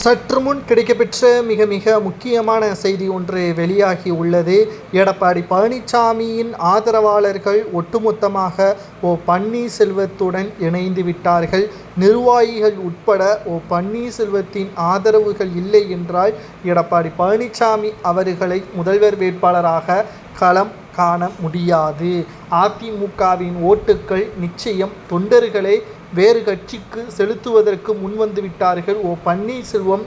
சற்று முன் கிடைக்கப்பெற்ற மிக மிக முக்கியமான செய்தி ஒன்று வெளியாகி உள்ளது. எடப்பாடி பழனிசாமியின் ஆதரவாளர்கள் ஒட்டுமொத்தமாக ஓ பன்னீர்செல்வத்துடன் இணைந்து விட்டார்கள். நிர்வாகிகள் உட்பட ஓ பன்னீர்செல்வத்தின் ஆதரவுகள் இல்லை என்றால் எடப்பாடி பழனிசாமி அவர்களை முதல்வர் வேட்பாளராக களம் காண முடியாது. அதிமுகவின் ஓட்டுக்கள் நிச்சயம் தொண்டர்களே வேறு கட்சிக்கு செலுத்துவதற்கு முன்வந்து விட்டார்கள். ஓ பன்னீர்செல்வம்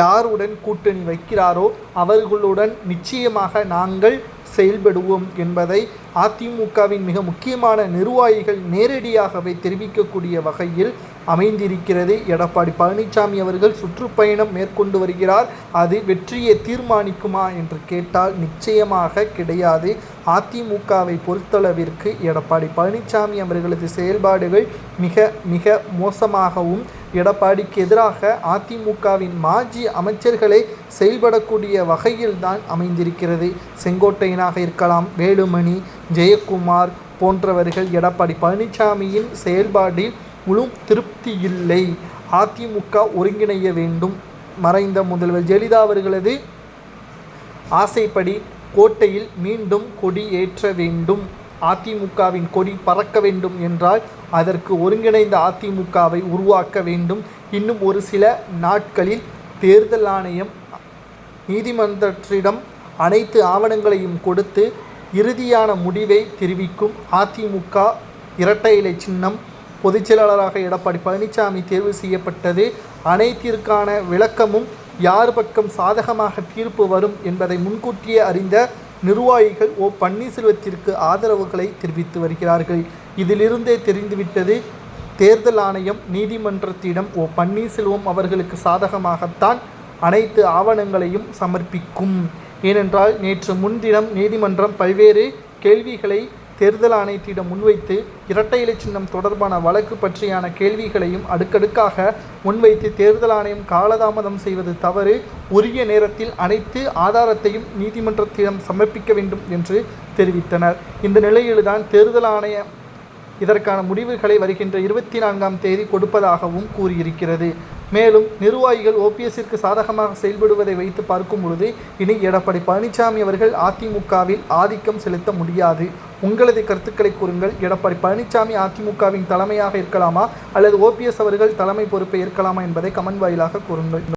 யாருடன் கூட்டணி வைக்கிறாரோ அவர்களுடன் நிச்சயமாக நாங்கள் செயல்படுவோம் என்பதை அதிமுகவின் மிக முக்கியமான நிர்வாகிகள் நேரடியாகவே தெரிவிக்கக்கூடிய வகையில் அமைந்திருக்கிறது. எடப்பாடி பழனிசாமி அவர்கள் சுற்றுப்பயணம் மேற்கொண்டு வருகிறார். அது வெற்றியை தீர்மானிக்குமா என்று கேட்டால் நிச்சயமாக கிடையாது. அதிமுகவை பொறுத்தளவிற்கு எடப்பாடி பழனிசாமி அவர்களது செயல்பாடுகள் மிக மிக மோசமாகவும் எடப்பாடிக்கு எதிராக அதிமுகவின் மாஜி அமைச்சர்களை செயல்படக்கூடிய வகையில்தான் அமைந்திருக்கிறது. செங்கோட்டையனாக இருக்கலாம் வேலுமணி ஜெயக்குமார் போன்றவர்கள் எடப்பாடி பழனிசாமியின் செயல்பாட்டில் முழு திருப்தி இல்லை. அதிமுக ஒருங்கிணைய வேண்டும் மறைந்த முதல்வர் ஜெயலலிதா அவர்களது ஆசைப்படி கோட்டையில் மீண்டும் கொடி ஏற்ற வேண்டும். அதிமுகவின் கொடி பறக்க வேண்டும் என்றால் அதற்கு ஒருங்கிணைந்த அதிமுகவை உருவாக்க வேண்டும். இன்னும் ஒரு சில நாட்களில் தேர்தல் ஆணையம் நீதிமன்றத்திடம் அனைத்து ஆவணங்களையும் கொடுத்து இறுதியான முடிவை தெரிவிக்கும். அதிமுக இரட்டை இலை சின்னம் பொதுச் செயலாளராக எடப்பாடி பழனிசாமி தேர்வு செய்யப்பட்டது. அனைத்திற்கான விளக்கமும் யார் பக்கம் சாதகமாக தீர்ப்பு வரும் என்பதை முன்கூட்டியே அறிந்த நிர்வாகிகள் ஓ பன்னீர்செல்வத்திற்கு ஆதரவுகளை தெரிவித்து வருகிறார்கள். இதிலிருந்தே தெரிந்துவிட்டது தேர்தல் ஆணையம் நீதிமன்றத்திடம் ஓ பன்னீர்செல்வம் அவர்களுக்கு சாதகமாகத்தான் அனைத்து ஆவணங்களையும் சமர்ப்பிக்கும். ஏனென்றால் நேற்று முன்தினம் நீதிமன்றம் பல்வேறு கேள்விகளை தேர்தல் ஆணையத்திடம் முன்வைத்து இரட்டை இலை சின்னம் தொடர்பான வழக்கு பற்றியான கேள்விகளையும் அடுக்கடுக்காக முன்வைத்து தேர்தல் ஆணையம் காலதாமதம் செய்வது தவறு. உரிய நேரத்தில் அனைத்து ஆதாரத்தையும் நீதிமன்றத்திடம் சமர்ப்பிக்க வேண்டும் என்று தெரிவித்தனர். இந்த நிலையில்தான் தேர்தல் ஆணைய இதற்கான முடிவுகளை வருகின்ற இருபத்தி நான்காம் தேதி கொடுப்பதாகவும் கூறியிருக்கிறது. மேலும் நிர்வாகிகள் ஓபிஎஸ்ஸிற்கு சாதகமாக செயல்படுவதை வைத்து பார்க்கும் பொழுது இனி எடப்பாடி பழனிசாமி அவர்கள் அதிமுகவில் ஆதிக்கம் செலுத்த முடியாது. உங்களது கருத்துக்களை கூறுங்கள். எடப்பாடி பழனிசாமி அதிமுகவின் தலைமையாக இருக்கலாமா? அல்லது ஓபிஎஸ் அவர்கள் தலைமை பொறுப்பை ஏற்கலாமா என்பதை கமெண்ட் வாயிலாக கூறுங்கள்.